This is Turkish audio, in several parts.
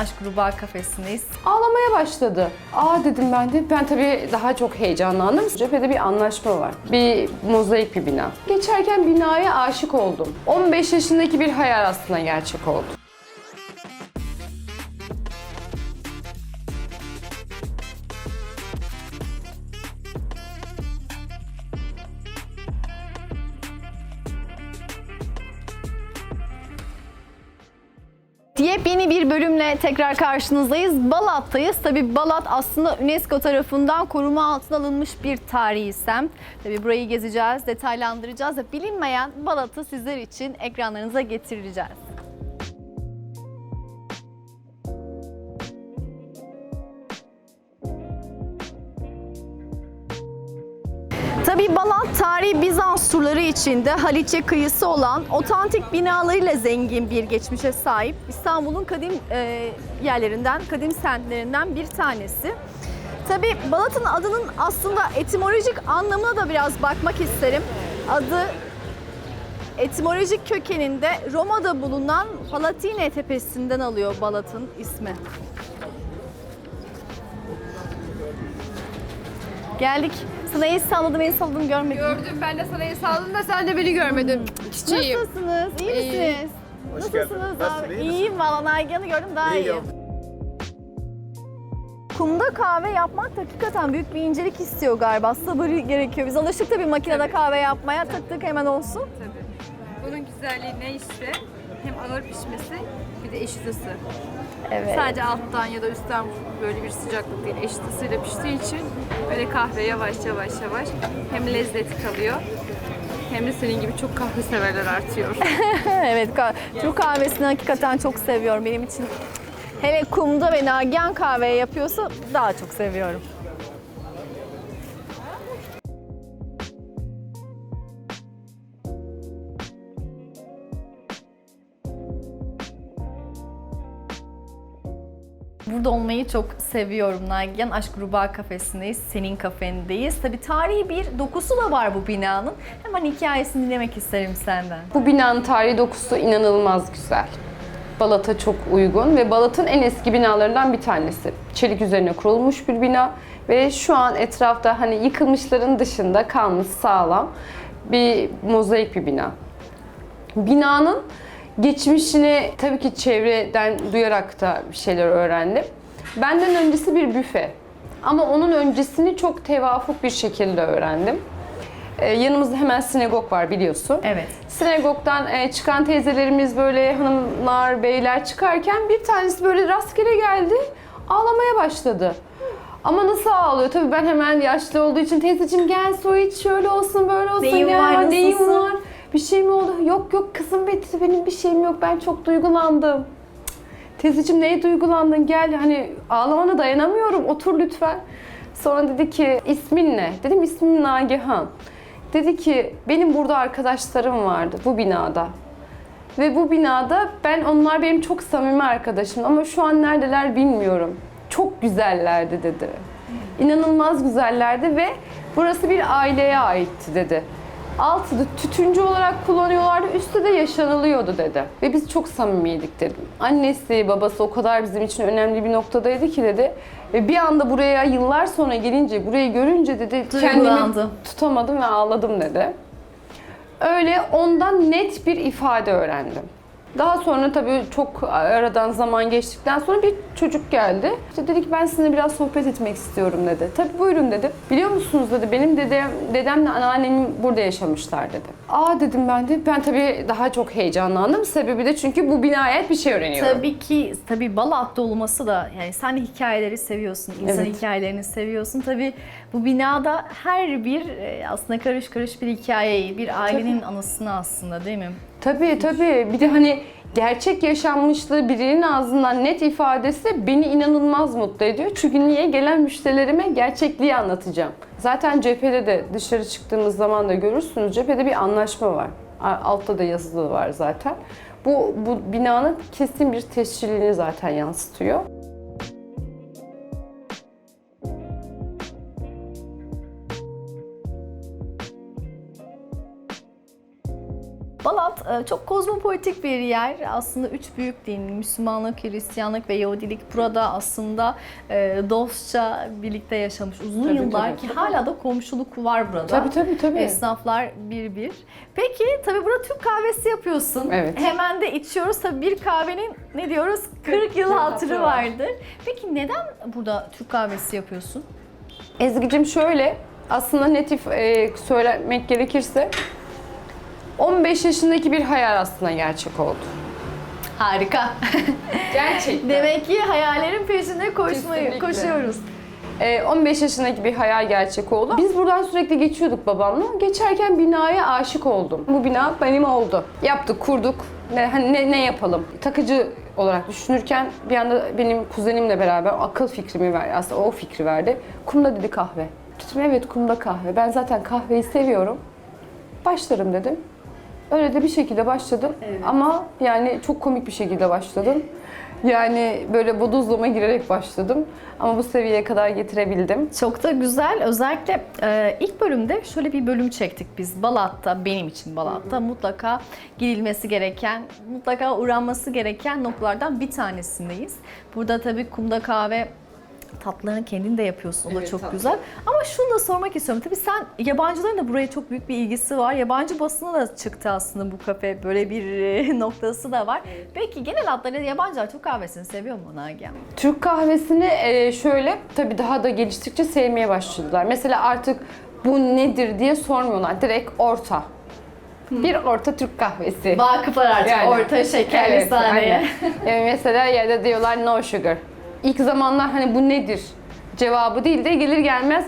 Aşk Ruba kafesindeyiz. Ağlamaya başladı. Aa dedim ben de. Ben tabii daha çok heyecanlandım. Cephede bir anlaşma var. Bir mozaik bir bina. Geçerken binaya aşık oldum. 15 yaşındaki bir hayal aslında gerçek oldu. Yepyeni bir bölümle tekrar karşınızdayız. Balat'tayız. Tabi Balat aslında UNESCO tarafından koruma altına alınmış bir tarihi semt. Tabi burayı gezeceğiz, detaylandıracağız ve bilinmeyen Balat'ı sizler için ekranlarınıza getireceğiz. Tabi Balat tarihi Bizans turları içinde Haliç'e kıyısı olan otantik binalarıyla zengin bir geçmişe sahip İstanbul'un kadim e, yerlerinden, kadim semtlerinden bir tanesi. Tabi Balat'ın adının aslında etimolojik anlamına da biraz bakmak isterim. Adı etimolojik kökeninde Roma'da bulunan Palatine tepesinden alıyor Balat'ın ismi. Geldik. Sana el salladım, el salladım görmedim. Gördüm ben de sana el saldım da sen de beni görmedin. Çiçeğim. Nasılsınız? İyi İyi. misiniz? Hoş Nasılsınız geldin. abi? Nasılsın, iyi misin? İyiyim valla. Nagihan'ı gördüm daha İyi iyiyim. Kumda kahve yapmak da hakikaten büyük bir incelik istiyor galiba. Sabır gerekiyor. Biz alıştık tabii makinede kahve yapmaya. Tık tık hemen olsun. Tabii. Bunun güzelliği ne işte? Hem ağır pişmesi bir de eşit ısı. Evet. Sadece alttan ya da üstten böyle bir sıcaklık değil. Eşit ısıyla piştiği için böyle kahve yavaş yavaş yavaş hem lezzeti kalıyor hem de senin gibi çok kahve severler artıyor. evet. ka- Türk kahvesini hakikaten çok seviyorum. Benim için hele kumda ve Nagihan kahve yapıyorsa daha çok seviyorum. Burada olmayı çok seviyorum Nagihan. Aşk Ruba kafesindeyiz, senin kafendeyiz. Tabii tarihi bir dokusu da var bu binanın. Hemen hikayesini dinlemek isterim senden. Bu binanın tarihi dokusu inanılmaz güzel. Balat'a çok uygun ve Balat'ın en eski binalarından bir tanesi. Çelik üzerine kurulmuş bir bina ve şu an etrafta hani yıkılmışların dışında kalmış sağlam bir mozaik bir bina. Binanın geçmişini tabii ki çevreden duyarak da bir şeyler öğrendim. Benden öncesi bir büfe. Ama onun öncesini çok tevafuk bir şekilde öğrendim. Ee, yanımızda hemen sinagog var biliyorsun. Evet. Sinagogdan e, çıkan teyzelerimiz böyle hanımlar, beyler çıkarken bir tanesi böyle rastgele geldi. Ağlamaya başladı. Ama nasıl ağlıyor? Tabii ben hemen yaşlı olduğu için teyzeciğim gel su iç şöyle olsun böyle olsun Neyin ya. var, nasılsın?" var? Bir şey mi oldu? Yok yok kızım Betty benim bir şeyim yok ben çok duygulandım. Teyzeciğim neye duygulandın? Gel hani ağlamana dayanamıyorum otur lütfen. Sonra dedi ki ismin ne? Dedim ismim Nagihan. Dedi ki benim burada arkadaşlarım vardı bu binada. Ve bu binada ben onlar benim çok samimi arkadaşım ama şu an neredeler bilmiyorum. Çok güzellerdi dedi. İnanılmaz güzellerdi ve burası bir aileye aitti dedi. Altı da tütüncü olarak kullanıyorlardı, üstte de yaşanılıyordu dedi. Ve biz çok samimiydik dedim. Annesi, babası o kadar bizim için önemli bir noktadaydı ki dedi. Ve bir anda buraya yıllar sonra gelince, burayı görünce dedi kendimi Duygulandı. tutamadım ve ağladım dedi. Öyle ondan net bir ifade öğrendim. Daha sonra tabii çok aradan zaman geçtikten sonra bir çocuk geldi. İşte dedi ki ben sizinle biraz sohbet etmek istiyorum dedi. Tabii buyurun dedim. Biliyor musunuz dedi benim dedem, dedemle anneannem burada yaşamışlar dedi. Aa dedim ben de. Ben tabii daha çok heyecanlandım. Sebebi de çünkü bu binaya bir şey öğreniyorum. Tabii ki tabii Balat'ta olması da yani sen hikayeleri seviyorsun, insan Evet. hikayelerini seviyorsun. Tabii bu binada her bir e, aslında karış karış bir hikayeyi, bir ailenin anısını aslında değil mi? Tabii tabii. Bir de hani gerçek yaşanmışlığı birinin ağzından net ifadesi beni inanılmaz mutlu ediyor. Çünkü niye? Gelen müşterilerime gerçekliği anlatacağım. Zaten cephede de dışarı çıktığımız zaman da görürsünüz. Cephede bir anlaşma var. Altta da yazılı var zaten. Bu, bu binanın kesin bir tescilini zaten yansıtıyor. Çok kozmopolitik bir yer. Aslında üç büyük din, Müslümanlık, Hristiyanlık ve Yahudilik burada aslında e, dostça birlikte yaşamış uzun Tabii, yıllar tabii. ki hala da komşuluk var burada. Tabii tabii tabii. Esnaflar bir bir. Peki tabii burada Türk kahvesi yapıyorsun. Evet. Hemen de içiyoruz. Tabii bir kahvenin ne diyoruz? 40 yıl hatırı hatırı var. vardır. Peki neden burada Türk kahvesi yapıyorsun? Ezgi'cim şöyle, aslında netif e, söylemek gerekirse 15 yaşındaki bir hayal aslında gerçek oldu. Harika. Gerçekten. Demek ki hayallerin peşinde koşmayı Kesinlikle. koşuyoruz. Ee, 15 yaşındaki bir hayal gerçek oldu. Biz buradan sürekli geçiyorduk babamla. Geçerken binaya aşık oldum. Bu bina benim oldu. Yaptık, kurduk. Ne, hani ne, ne yapalım? Takıcı olarak düşünürken bir anda benim kuzenimle beraber akıl fikrimi verdi. Aslında o fikri verdi. Kumda dedi kahve. Dedim evet kumda kahve. Ben zaten kahveyi seviyorum. Başlarım dedim. Öyle de bir şekilde başladım. Ama yani çok komik bir şekilde başladım. Yani böyle bodozlama girerek başladım. Ama bu seviyeye kadar getirebildim. Çok da güzel. Özellikle e, ilk bölümde şöyle bir bölüm çektik biz. Balat'ta, benim için Balat'ta mutlaka gidilmesi gereken, mutlaka uğranması gereken noktalardan bir tanesindeyiz. Burada tabii kumda kahve tatlarını kendin de yapıyorsun. O da Evet, çok tatlı. güzel. Ama şunu da sormak istiyorum. Tabii sen yabancıların da buraya çok büyük bir ilgisi var. Yabancı basına da çıktı aslında bu kafe. Böyle bir e, noktası da var. Peki genel hatlarıyla yabancılar Türk kahvesini seviyor mu Nagihan? Türk kahvesini e, şöyle tabii daha da geliştikçe sevmeye başladılar. Mesela artık bu nedir diye sormuyorlar. Direkt orta. Bir orta Türk kahvesi. Vakıflar artık Yani. orta şekerli Evet, sahneye. Yani mesela yerde diyorlar no sugar. İlk zamanlar hani bu nedir cevabı değil de gelir gelmez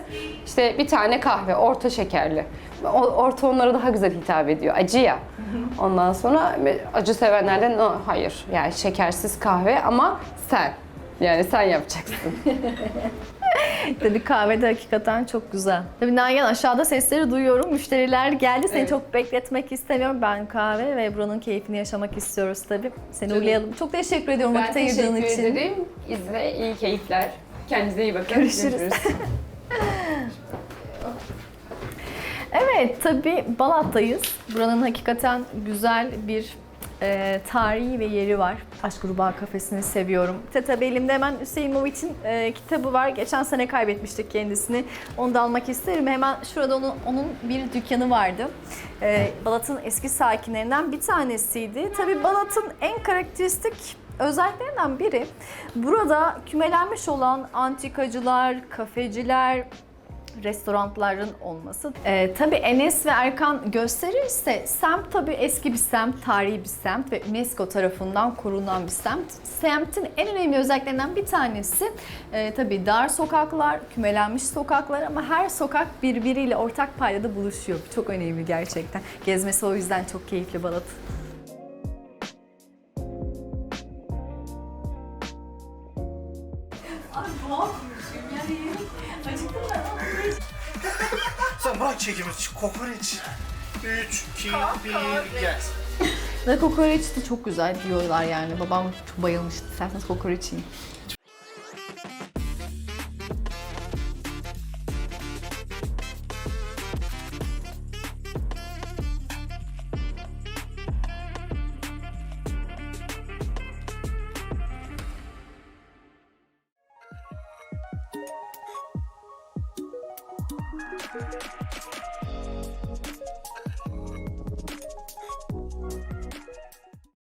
işte bir tane kahve orta şekerli. Orta onlara daha güzel hitap ediyor. Acı ya. Ondan sonra acı sevenlerden no, hayır. Yani şekersiz kahve ama sen. Yani sen yapacaksın. Tabii kahve de hakikaten çok güzel. Tabii Nagihan aşağıda sesleri duyuyorum. Müşteriler geldi. Seni Evet. çok bekletmek istemiyorum. Ben kahve ve buranın keyfini yaşamak istiyoruz tabii. Seni Tabii. uğurlayalım. Çok teşekkür ediyorum vakit ayırdığın için. ederim. İzle, iyi keyifler. Kendinize iyi bakın. Görüşürüz. Evet, tabii Balat'tayız. Buranın hakikaten güzel bir e, tarihi ve yeri var. Aşk Gruba Kafesi'ni seviyorum. Tabii elimde hemen Hüseyin Movit'in e, kitabı var. Geçen sene kaybetmiştik kendisini. Onu da almak isterim. Hemen şurada onun, onun bir dükkanı vardı. E, Balat'ın eski sakinlerinden bir tanesiydi. Tabii Balat'ın en karakteristik özelliklerinden biri burada kümelenmiş olan antikacılar, kafeciler, restoranların olması. Ee, tabii Enes ve Erkan gösterirse semt tabii eski bir semt, tarihi bir semt ve UNESCO tarafından korunan bir semt. Semtin en önemli özelliklerinden bir tanesi e, tabii dar sokaklar, kümelenmiş sokaklar ama her sokak birbiriyle ortak paydada buluşuyor. Bu Çok önemli gerçekten. Gezmesi o yüzden çok keyifli Balat. bırak çekimi. Kokoreç. 3, 2, 1, gel. Ve kokoreç de çok güzel diyorlar yani. Babam çok bayılmıştı. İsterseniz kokoreç yiyin.